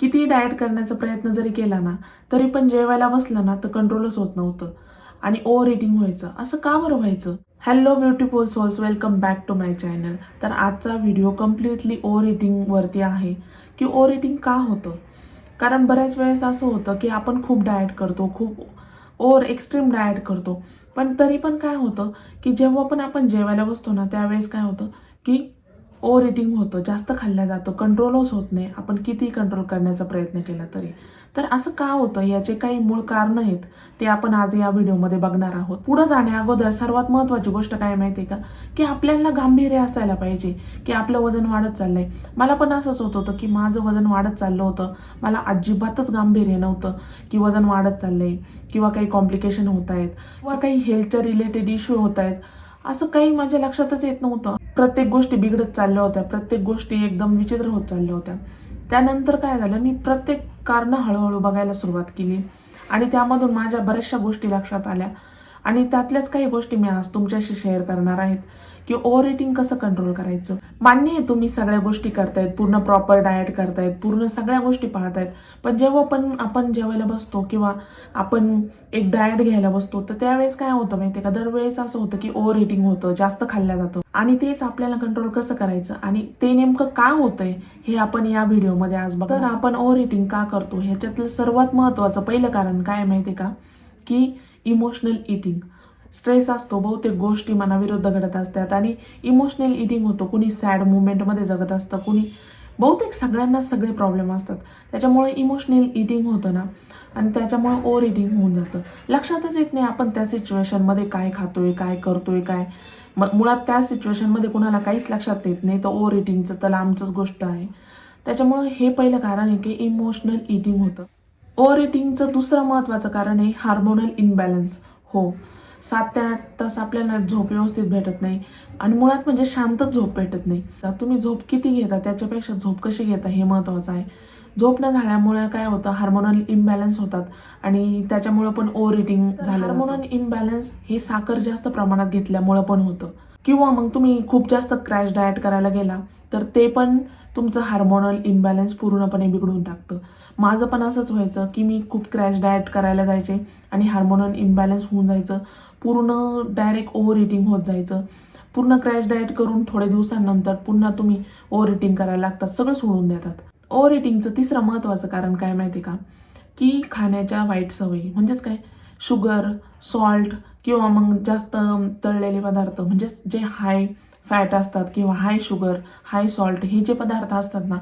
किती डाएट करण्याचा प्रयत्न जरी केला ना तरी पण जेवायला बसलं ना तर कंट्रोलच होत नव्हतं. आणि ओव्हर इटिंग व्हायचं. असं का बरं व्हायचं? Hello beautiful souls welcome back to my channel तर आजचा व्हिडिओ कम्प्लिटली ओव्हर इटिंगवरती आहे. की ओव्हर इटिंग का होतं? कारण बऱ्याच वेळेस असं होतं की आपण खूप डाएट करतो खूप ओव्हर एक्स्ट्रीम डाएट करतो. पण तरी पण काय होतं? की जेव्हा पण आपण जेवायला बसतो ना त्यावेळेस काय होतं? की ओव्हर इटिंग होतं जास्त खाल्लं जातं कंट्रोलच होत नाही. आपण किती कंट्रोल करण्याचा प्रयत्न केला तरी. तर असं का होतं? याचे काही मूळ कारण आहेत ते आपण आज या व्हिडिओमध्ये बघणार आहोत. पुढे जाण्या अगोदर सर्वात महत्त्वाची गोष्ट काय माहिती आहे का? की आपल्याला गांभीर्य असायला पाहिजे की आपलं वजन वाढत चाललंय. मला पण असंच होत होतं की माझं वजन वाढत चाललं होतं. मला अजिबातच गांभीर्य नव्हतं की वजन वाढत चाललंय किंवा काही कॉम्प्लिकेशन होत आहेत किंवा काही हेल्थच्या रिलेटेड इश्यू होत आहेत. असं काही माझ्या लक्षातच येत नव्हतं. प्रत्येक गोष्टी बिघडत चालल्या होत्या प्रत्येक गोष्टी एकदम विचित्र होत चालल्या होत्या. त्यानंतर काय झालं मी प्रत्येक कारणं हळूहळू बघायला सुरुवात केली आणि त्यामधून माझ्या बऱ्याचशा गोष्टी लक्षात आल्या. आणि त्यातल्याच काही गोष्टी मी आज तुमच्याशी शेअर करणार आहेत. की ओव्हर इटिंग कसं कंट्रोल करायचं? मान्य आहे तुम्ही सगळ्या गोष्टी करतायत पूर्ण प्रॉपर डाएट करतायत पूर्ण सगळ्या गोष्टी पाहतायत. पण जेव्हा पण आपण जेवायला बसतो किंवा आपण एक डाएट घ्यायला बसतो तर त्यावेळेस काय होतं माहितीये का? दरवेळेस असं होतं की ओव्हर इटिंग होतं जास्त खाल्लं जातं. आणि तेच आपल्याला कंट्रोल कसं करायचं? आणि ते नेमकं का होतंय हे आपण या व्हिडिओमध्ये आज बघ तर आपण ओव्हर इटिंग का करतो? ह्याच्यातलं सर्वात महत्वाचं पहिलं कारण काय माहितीये का? की इमोशनल इटिंग स्ट्रेस असतो बहुतेक गोष्टी मनाविरुद्ध घडत असतात आणि इमोशनल इटिंग होतं. कुणी सॅड मुवमेंटमध्ये जगत असतं कुणी बहुतेक सगळ्यांना सगळे प्रॉब्लेम असतात. त्याच्यामुळे इमोशनल इटिंग होतं ना. आणि त्याच्यामुळे ओव्हर इटिंग होऊन जातं. लक्षातच येत नाही आपण त्या सिच्युएशनमध्ये काय खातोय काय करतोय काय. मुळात त्या सिच्युएशनमध्ये कुणाला काहीच लक्षात येत नाही. तर ओव्हर इटिंगचं तर लांबचंच गोष्ट आहे. त्याच्यामुळं हे पहिलं कारण आहे की इमोशनल इटिंग होतं. ओव्हर इटिंगचं दुसरं महत्त्वाचं कारण आहे हार्मोनल इनबॅलन्स हो. सात ते आठ तास आपल्याला झोप व्यवस्थित भेटत नाही. आणि मुळात म्हणजे शांतच झोप भेटत नाही. तर तुम्ही झोप किती घेता? त्याच्यापेक्षा झोप कशी घेता हे महत्त्वाचं आहे. झोप न झाल्यामुळे काय होतं? हार्मोनल इम्बॅलन्स होतात. आणि त्याच्यामुळं पण ओव्हर इटिंग झालं हार्मोनल इम्बॅलन्स हे साखर जास्त प्रमाणात घेतल्यामुळं पण होतं. किंवा मग तुम्ही खूप जास्त क्रॅश डाएट करायला गेला तर ते पण तुमचं हार्मोनल इम्बॅलन्स पूर्णपणे बिघडून टाकतं. माझं पण असंच व्हायचं की मी खूप क्रॅश डाएट करायला जायचे आणि हार्मोनल इम्बॅलन्स होऊन जायचं. पूर्ण डायरेक्ट ओव्हर इटिंग होत जायचं. पूर्ण क्रॅश डाएट करून थोड्या दिवसांनंतर पुन्हा तुम्ही ओव्हर इटिंग करायला लागतात सगळं सोडून देतात. ओव्हर इटिंगचं तिसरं महत्त्वाचं कारण काय माहिती का? की खाण्याच्या वाईट सवयी. म्हणजेच काय? शुगर सॉल्ट किंवा मग जास्त तळलेले पदार्थ म्हणजे जे हाय फॅट असतात किंवा हाय शुगर हाय सॉल्ट हे जे पदार्थ असतात ना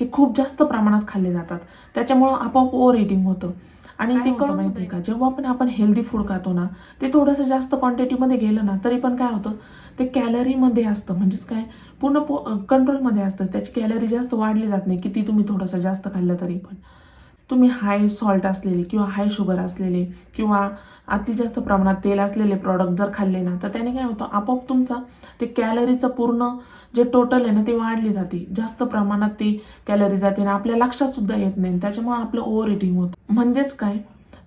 हे खूप जास्त प्रमाणात खाल्ले जातात. त्याच्यामुळं आपोआप ओव्हर इटिंग होतं. आणि ते कळून माहिती का? जेव्हा पण आपण हेल्दी फूड खातो ना ते थोडंसं जास्त क्वांटिटीमध्ये गेलं ना तरी पण काय होतं? ते कॅलरीमध्ये असतं. म्हणजेच काय? पूर्ण पो कंट्रोलमध्ये असतं. त्याची कॅलरी जास्त वाढली जात नाही किती तुम्ही थोडंसं जास्त खाल्लं तरी पण. तुम्ही हाय सॉल्ट असलेले किंवा हाय शुगर असलेले किंवा अति जास्त प्रमाणात तेल असलेले प्रॉडक्ट जर खाल्ले ना तर त्याने काय होतं आपोआप तुमचा ते कॅलरीचं पूर्ण जे टोटल आहे ना ते वाढली जाते. जास्त प्रमाणात ती कॅलरी जाते ना आपल्या लक्षात सुद्धा येत नाही त्याच्यामुळे आपलं ओव्हर इटिंग होतं. म्हणजेच काय?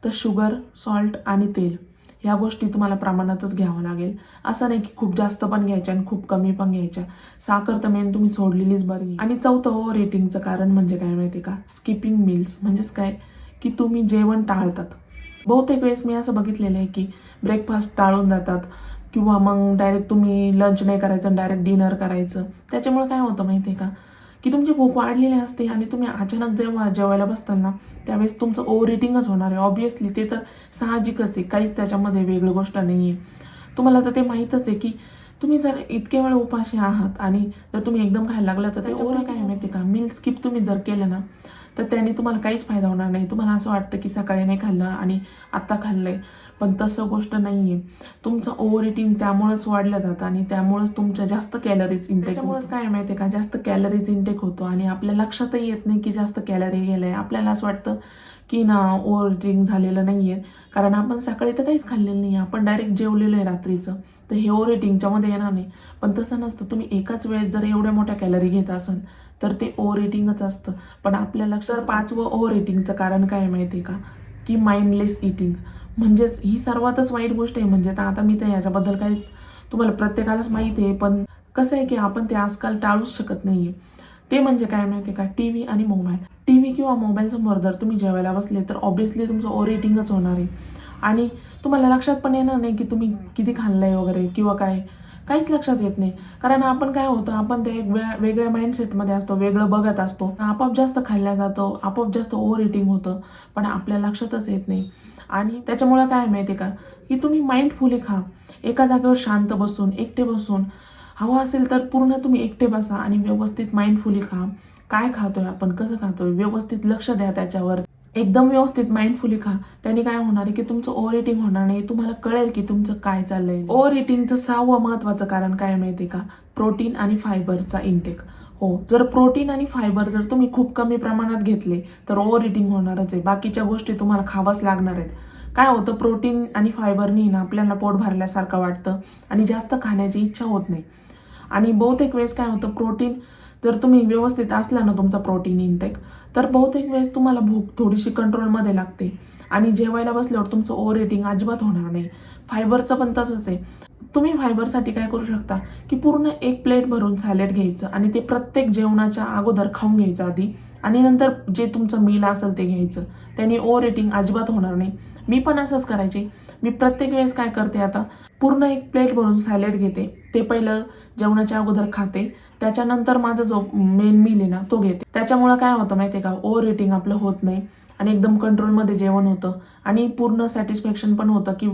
तर शुगर सॉल्ट आणि तेल. ह्या गोष्टी तुम्हाला प्रमाणातच घ्यावं लागेल. असं नाही की खूप जास्त पण घ्यायच्या आणि खूप कमी पण घ्यायच्या. साखर तर मेन तुम्ही सोडलेलीच बरी आणि चौथं हो रेटिंगचं कारण म्हणजे काय माहिती का? स्किपिंग मिल्स म्हणजेच काय? की तुम्ही जेवण टाळतात. बहुतेक वेळेस मी असं बघितलेलं आहे की ब्रेकफास्ट टाळून जातात. किंवा मग डायरेक्ट तुम्ही लंच नाही करायचं डायरेक्ट डिनर करायचं. त्याच्यामुळे काय होतं माहिती आहे का? की तुमची भूक वाढलेली असते आणि तुम्ही अचानक जेव्हा जेवायला बसताल ना त्यावेळेस तुमचं ओव्हर इटिंगच होणार आहे. ऑब्विसली ते तर साहजिकच आहे. काहीच त्याच्यामध्ये वेगळी गोष्ट नाही आहे तुम्हाला तर ते माहीतच आहे की तुम्ही जर इतके वेळ उपाशी आहात आणि जर तुम्ही एकदम खायला लागला तर ते काय माहिती का? मील स्किप तुम्ही जर केलं ना तर त्याने तुम्हाला काहीच फायदा होणार नाही. तुम्हाला असं वाटतं की सकाळी नाही खाल्लं आणि आत्ता खाल्लंय. पण तसं गोष्ट नाही आहे तुमचं ओव्हर इटिंग त्यामुळेच वाढलं जातं आणि त्यामुळेच तुमच्या जास्त कॅलरीज इंटेक त्यामुळेच काय माहिती आहे का? जास्त कॅलरीज इंटेक होतो आणि आपल्या लक्षातही येत नाही की जास्त कॅलरी गेलं आहे आपल्याला असं वाटतं की ना ओव्हर इटिंग झालेलं नाही आहे कारण आपण सकाळी तर काहीच खाल्लेलं नाही आपण डायरेक्ट जेवलेलो आहे रात्रीचं. तर हे ओव्हर इटिंगच्यामध्ये येणार नाही. पण तसं नसतं. तुम्ही एकाच वेळेत जर एवढ्या मोठ्या कॅलरी घेत असाल तर ते ओव्हर इटिंगच असतं. पण आपल्या लक्षात पाचवं ओव्हर इटिंगचं कारण काय आहे माहिती आहे का? की माइंडलेस इटिंग म्हणजेच ही सर्वातच वाईट गोष्ट आहे. म्हणजे तर आता मी तर याच्याबद्दल काहीच तुम्हाला प्रत्येकालाच माहीत आहे पण कसं आहे की आपण ते आजकाल टाळूच शकत नाही आहे ते म्हणजे काय माहिती का? टी व्ही आणि मोबाईल टी व्ही किंवा मोबाईलसमोर जर तुम्ही जेवायला बसले तर ऑब्व्हियसली तुमचं ओव्हर होणार आहे. आणि तुम्हाला लक्षात पण येणार नाही की तुम्ही किती खाल्लंय वगैरे किंवा काय. काहीच लक्षात येत नाही. कारण आपण काय होतं आपण ते एक वेगळ्या माइंडसेटमध्ये असतो वेगळं बघत असतो. आपोआप जास्त खाल्ल्या जातो आपोआप जास्त ओव्हर इटिंग होतं. पण आपल्या लक्षातच येत नाही. आणि त्याच्यामुळं काय माहिती का? की तुम्ही माइंडफुली खा. एका जागेवर शांत बसून एकटे बसून हवं असेल तर पूर्ण तुम्ही एकटे बसा आणि व्यवस्थित माइंडफुली खा. काय खातोय आपण? कसं खातोय? व्यवस्थित लक्ष द्या त्याच्यावर. एकदम व्यवस्थित माइंडफुली खा. त्याने काय होणार आहे की तुमचं ओव्हर इटिंग होणार नाही. तुम्हाला कळेल की तुमचं काय चाललंय. ओव्हर इटिंगचं सहावं महत्वाचं कारण काय माहिती का? प्रोटीन आणि फायबरचा इंटेक हो जर प्रोटीन आणि फायबर जर तुम्ही खूप कमी प्रमाणात घेतले तर ओव्हर इटिंग होणारच आहे. बाकीच्या गोष्टी तुम्हाला खावाच लागणार आहेत. काय होतं? प्रोटीन आणि फायबरनी ना आपल्याला पोट भरल्यासारखं वाटतं आणि जास्त खाण्याची इच्छा होत नाही. आणि बहुतेक वेळेस काय होतं प्रोटीन जर तुम्ही व्यवस्थित असला ना तुमचा प्रोटीन इनटेक तर बहुतेक वेळेस तुम्हाला भूक थोडीशी कंट्रोलमध्ये लागते. आणि जेवायला बसल्यावर तुमचं ओव्हर एटिंग अजिबात होणार नाही. फायबरचं पण तसंच आहे. तुम्ही फायबरसाठी काय करू शकता की पूर्ण एक प्लेट भरून सॅलेड घ्यायचं आणि ते प्रत्येक जेवणाच्या अगोदर खाऊन घ्यायचं आधी. आणि नंतर जे तुमचं मील असेल ते घ्यायचं. त्याने ओव्हर एटिंग अजिबात होणार नाही. मी पण असंच करायचे. मी प्रत्येक वेळेस काय करते आता पूर्ण एक प्लेट भरून सॅलेड घेते. ते पहिलं जेवणाच्या अगोदर खाते. त्याच्यानंतर माझा जो मेन मील आहे ना तो घेते. त्याच्यामुळं काय होतं माहिती आहे का? ओव्हर इटिंग आपलं होत नाही आणि एकदम कंट्रोलमध्ये जेवण होतं. आणि पूर्ण सॅटिस्फॅक्शन पण होतं की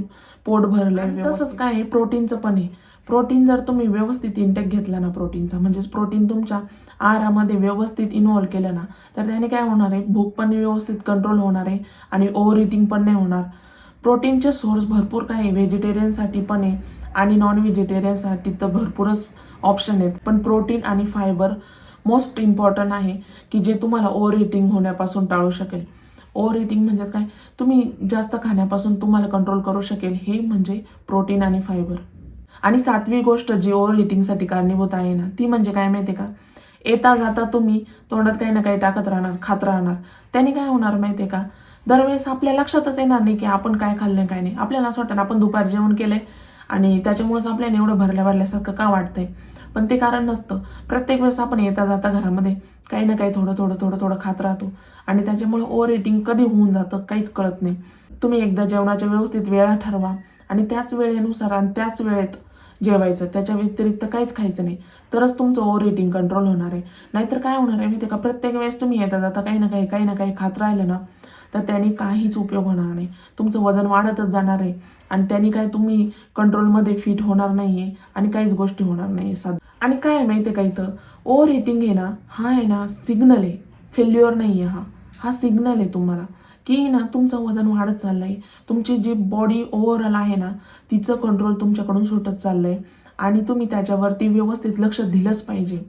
पोट भरलंय तसंच काय आहे? प्रोटीनचं पण आहे. प्रोटीन जर तुम्ही व्यवस्थित इंटेक घेतला ना प्रोटीनचा म्हणजेच प्रोटीन तुमच्या आहारामध्ये व्यवस्थित इन्व्हॉल्व केलं ना तर त्याने काय होणार आहे? भूक पण व्यवस्थित कंट्रोल होणार आहे आणि ओव्हर इटिंग पण नाही होणार. प्रोटीनचे सोर्स भरपूर काय आहे. व्हेजिटेरियनसाठी पण आहे. आणि नॉन व्हेजिटेरियनसाठी तर भरपूरच ऑप्शन आहेत. पण प्रोटीन आणि फायबर मोस्ट इम्पॉर्टंट आहे की जे तुम्हाला ओव्हर इटिंग होण्यापासून टाळू शकेल. ओव्हर इटिंग म्हणजे काय? तुम्ही जास्त खाण्यापासून तुम्हाला कंट्रोल करू शकेल. हे म्हणजे प्रोटीन आणि फायबर आणि सातवी गोष्ट जी ओव्हर इटिंगसाठी कारणीभूत आहे ना ती म्हणजे काय माहिती का? येता जाता तुम्ही तोंडात काही ना काही टाकत राहणार खात राहणार. त्याने काय होणार माहिती का? दरवेळेस आपल्या लक्षातच येणार नाही की आपण काय खाल्लं काय नाही. आपल्याला असं वाटतं ना, आपण दुपार जेवण केलंय आणि त्याच्यामुळेच आपल्याला एवढं भरल्या भरल्यासारखं का वाटतंय? पण ते कारण नसतं. प्रत्येक वेळेस आपण येता जाता घरामध्ये काही ना काही थोडं थोडं थोडं थोडं खात राहतो. आणि त्याच्यामुळे ओव्हर इटिंग कधी होऊन जातं काहीच कळत नाही. तुम्ही एकदा जेवणाच्या व्यवस्थित वेळा ठरवा आणि त्याच वेळेनुसार आणि त्याच वेळेत जेवायचं. त्याच्या व्यतिरिक्त काहीच खायचं नाही. तरच तुमचं ओव्हर इटिंग कंट्रोल होणार आहे. नाहीतर काय होणार आहे माहिती का? प्रत्येक वेळेस तुम्ही येता जाता काही ना काही काही ना काही खात राहिलं ना तर त्याने काहीच उपयोग होणार नाही. तुमचं वजन वाढतच जाणार आहे. आणि त्यांनी काय तुम्ही कंट्रोलमध्ये फिट होणार नाही आहे आणि काहीच गोष्टी होणार नाही आहे साध. आणि काय आहे माहिती आहे का इथं? ओव्हर इटिंग आहे ना हा आहे ना सिग्नल आहे. फेल्युअर नाही आहे हा. हा सिग्नल आहे तुम्हाला. की ना तुमचं वजन वाढत चाललं आहे तुमची जी बॉडी ओव्हरऑल आहे ना तिचं कंट्रोल तुमच्याकडून सुटत चाललं आहे आणि तुम्ही त्याच्यावरती व्यवस्थित लक्ष दिलंच पाहिजे.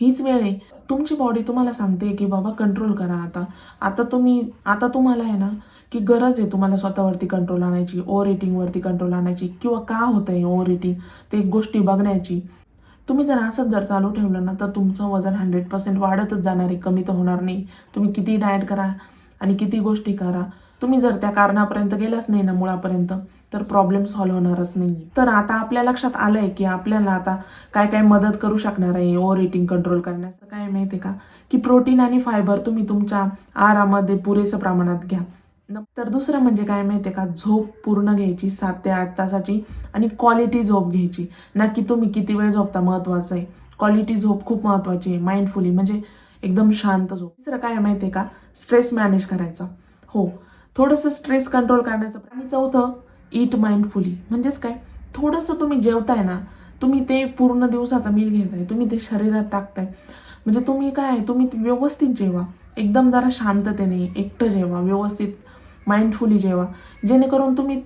हीच वेळ आहे. तुमची बॉडी तुम्हाला सांगते की बाबा कंट्रोल करा आता. आता तुम्ही आता तुम्हाला आहे ना की गरज आहे तुम्हाला स्वतःवरती कंट्रोल आणायची ओव्हर इटिंगवरती कंट्रोल आणायची किंवा का होत आहे ओव्हर इटिंग ते गोष्टी बघण्याची. तुम्ही जर असंच जर चालू ठेवलं ना तर तुमचं वजन हंड्रेड पर्सेंट वाढतच जाणार आहे. कमी तर होणार नाही. तुम्ही किती डाएट करा आणि किती गोष्टी करा. तुम्ही जर त्या कारणापर्यंत गेलाच नाही ना मुळापर्यंत तर प्रॉब्लेम सॉल्व्ह होणारच नाही तर आता आपल्या लक्षात आलंय की आपल्याला आता काय काय मदत करू शकणार आहे ओव्हर इटिंग कंट्रोल करण्याचं. काय माहिती का? की प्रोटीन आणि फायबर तुम्ही तुमच्या आहारामध्ये पुरेसं प्रमाणात घ्या. तर दुसरं म्हणजे काय माहिती का? झोप पूर्ण घ्यायची सात ते आठ तासाची आणि क्वालिटी झोप घ्यायची. ना की तुम्ही किती वेळ झोपता महत्वाचं आहे. क्वालिटी झोप खूप महत्वाची आहे माइंडफुली म्हणजे एकदम शांत झोप. तिसरं काय माहितीये माहिती आहे का? स्ट्रेस मॅनेज करायचा. हो. थोडंसं स्ट्रेस कंट्रोल करण्याचं आणि चौथं ईट माइंडफुली म्हणजेच काय? थोडंसं तुम्ही जेवताय ना तुम्ही ते पूर्ण दिवसाचा मील घेताय तुम्ही ते शरीरात टाकताय. म्हणजे तुम्ही काय तुम्ही व्यवस्थित जेवा. एकदम जरा शांततेने एकटं जेवा व्यवस्थित माइंडफुली जेवा. जेणेकरून तुम्ही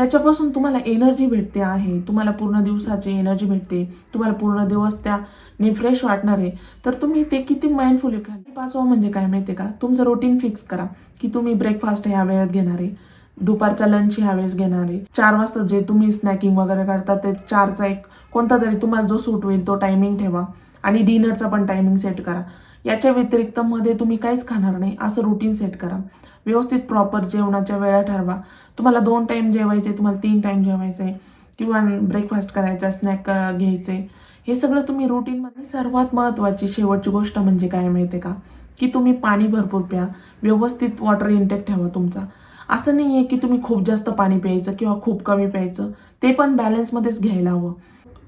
त्याच्यापासून तुम्हाला एनर्जी भेटते आहे. तुम्हाला पूर्ण दिवसाची एनर्जी भेटते. तुम्हाला पूर्ण दिवस त्याने फ्रेश वाटणार आहे. तर तुम्ही ते किती माइंडफुल खा पाचवं म्हणजे काय माहिती का? तुमचं रुटीन फिक्स करा. की तुम्ही ब्रेकफास्ट ह्या वेळेत घेणार आहे. दुपारचा लंच ह्या वेळेस घेणार आहे. चार वाजता जे तुम्ही स्नॅकिंग वगैरे करता ते चारचा एक कोणता तरी तुम्हाला जो सूट होईल तो टायमिंग ठेवा. आणि डिनरचा पण टायमिंग सेट करा. याच्या व्यतिरिक्त मध्ये तुम्ही काहीच खाणार नाही. असं रुटीन सेट करा. व्यवस्थित प्रॉपर जेवणाच्या वेळा ठरवा. तुम्हाला दोन टाइम जेवायचे तुम्हाला तीन टाइम जेवायचे किंवा ब्रेकफास्ट करायचा स्नॅक घ्यायचे हे सगळं तुम्ही रुटीनमध्ये सर्वात महत्त्वाची शेवटची गोष्ट म्हणजे काय माहिती आहे का? की तुम्ही पाणी भरपूर प्या. व्यवस्थित वॉटर इंटेक ठेवा तुमचा. असं नाही आहे की तुम्ही खूप जास्त पाणी प्यायचं किंवा खूप कमी प्यायचं. ते पण बॅलन्समध्येच घ्यायला हवं.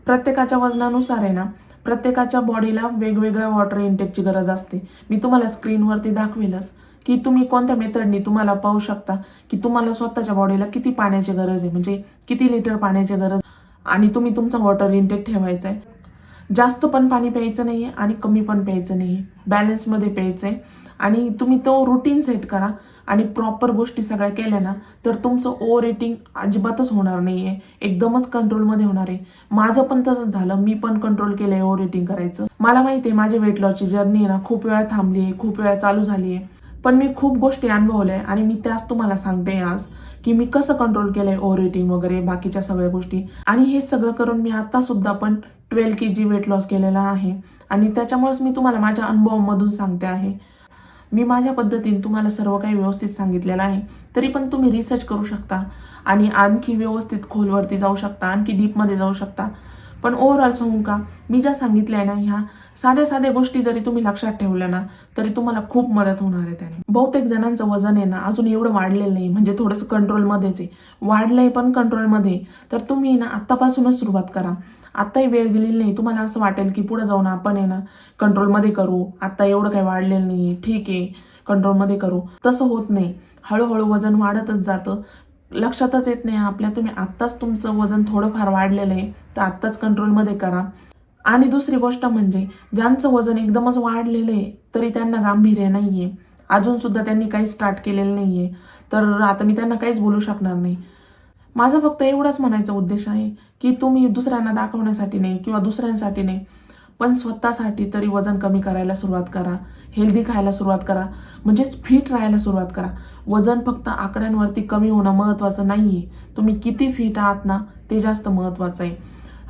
प्रत्येकाच्या वजनानुसार आहे ना प्रत्येकाच्या बॉडीला वेगवेगळ्या वॉटर इंटेकची गरज असते. मी तुम्हाला स्क्रीनवरती दाखवेलच. की तुम्ही कोणत्या मेथडनी तुम्हाला पाहू शकता की तुम्हाला स्वतःच्या बॉडीला किती पाण्याची गरज आहे? म्हणजे किती लिटर पाण्याची गरज आणि तुम्ही तुमचा वॉटर इंटेक ठेवायचा आहे. जास्त पण पाणी प्यायचं नाही आहे आणि कमी पण प्यायचं नाही आहे बॅलन्समध्ये प्यायचं आहे. आणि तुम्ही तो रुटीन सेट करा. आणि प्रॉपर गोष्टी सगळ्या केल्या ना तर तुमचं ओव्हर रेटिंग अजिबातच होणार नाही आहे एकदमच कंट्रोलमध्ये होणार आहे. माझं पण तसंच झालं. मी पण कंट्रोल केलं आहे ओव्हर रेटिंग करायचं. मला माहिती आहे माझी वेट लॉसची जर्नी आहे ना खूप वेळा थांबली आहे खूप वेळा चालू झाली आहे. पण मी खूप गोष्टी अनुभवल्या आहे आणि मी त्याच तुम्हाला सांगते आज की मी कसं कंट्रोल केलंय ओव्हर इटिंग वगैरे बाकीच्या सगळ्या गोष्टी. आणि हे सगळं करून मी आता सुद्धा पण twelve K G weight loss केलेला आहे. आणि त्याच्यामुळेच मी तुम्हाला माझ्या अनुभवामधून सांगते आहे. मी माझ्या पद्धतीने तुम्हाला सर्व काही व्यवस्थित सांगितलेलं आहे. तरी पण तुम्ही रिसर्च करू शकता आणि आणखी व्यवस्थित खोलवरती जाऊ शकता आणखी डीपमध्ये जाऊ शकता. पण ओव्हरऑल सांगू का? मी ज्या सांगितल्या आहे ना ह्या साध्या साध्या गोष्टी जरी तुम्ही लक्षात ठेवल्या ना तरी तुम्हाला खूप मदत होणार आहे त्याने. बहुतेक जणांचं वजन आहे ना अजून एवढं वाढलेलं नाही. म्हणजे थोडंसं कंट्रोलमध्येच आहे. वाढलंय पण कंट्रोलमध्ये तर तुम्ही ना आत्तापासूनच सुरुवात करा. आत्ताही वेळ गेलेली नाही. तुम्हाला असं वाटेल की पुढे जाऊन आपण आहे ना कंट्रोलमध्ये करू. आत्ता एवढं काही वाढलेलं नाही ठीक आहे. कंट्रोलमध्ये करू. तसं होत नाही. हळूहळू वजन वाढतच जातं. लक्षातच येत नाही आपल्या. तुम्ही आत्ताच तुमचं वजन थोडंफार वाढलेलं आहे तर आत्ताच कंट्रोलमध्ये करा. आणि दुसरी गोष्ट म्हणजे ज्यांचं वजन एकदमच वाढलेलं आहे तरी त्यांना गांभीर्य नाही आहे अजूनसुद्धा त्यांनी काही स्टार्ट केलेलं नाही आहे तर आता मी त्यांना काहीच बोलू शकणार नाही. माझा फक्त एवढाच म्हणायचा उद्देश आहे की तुम्ही दुसऱ्यांना दाखवण्यासाठी नाही किंवा दुसऱ्यांसाठी नाही पण स्वतःसाठी तरी वजन कमी करायला सुरुवात करा. हेल्दी खायला सुरुवात करा. म्हणजेच फिट राहायला सुरुवात करा. वजन फक्त आकड्यांवरती कमी होणं महत्त्वाचं नाही आहे तुम्ही किती फिट आहात ना ते जास्त महत्त्वाचं आहे.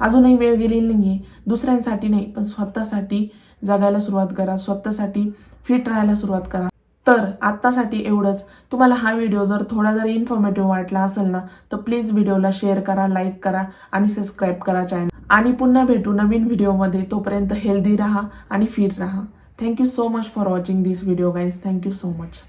अजूनही वेळ गेलेली नाही आहे दुसऱ्यांसाठी नाही पण स्वतःसाठी जगायला सुरुवात करा. स्वतःसाठी फिट राहायला सुरुवात करा. तर आत्तासाठी एवढंच. तुम्हाला हा व्हिडिओ जर थोडा जरी इन्फॉर्मेटिव्ह वाटला असेल ना तर प्लीज व्हिडिओला शेअर करा लाईक करा आणि सबस्क्राईब करा चॅनल आणि पुन्हा भेटू नवीन व्हिडिओमध्ये. तोपर्यंत हेल्दी राहा आणि फिट राहा. Thank you so much for watching this video guys thank you so much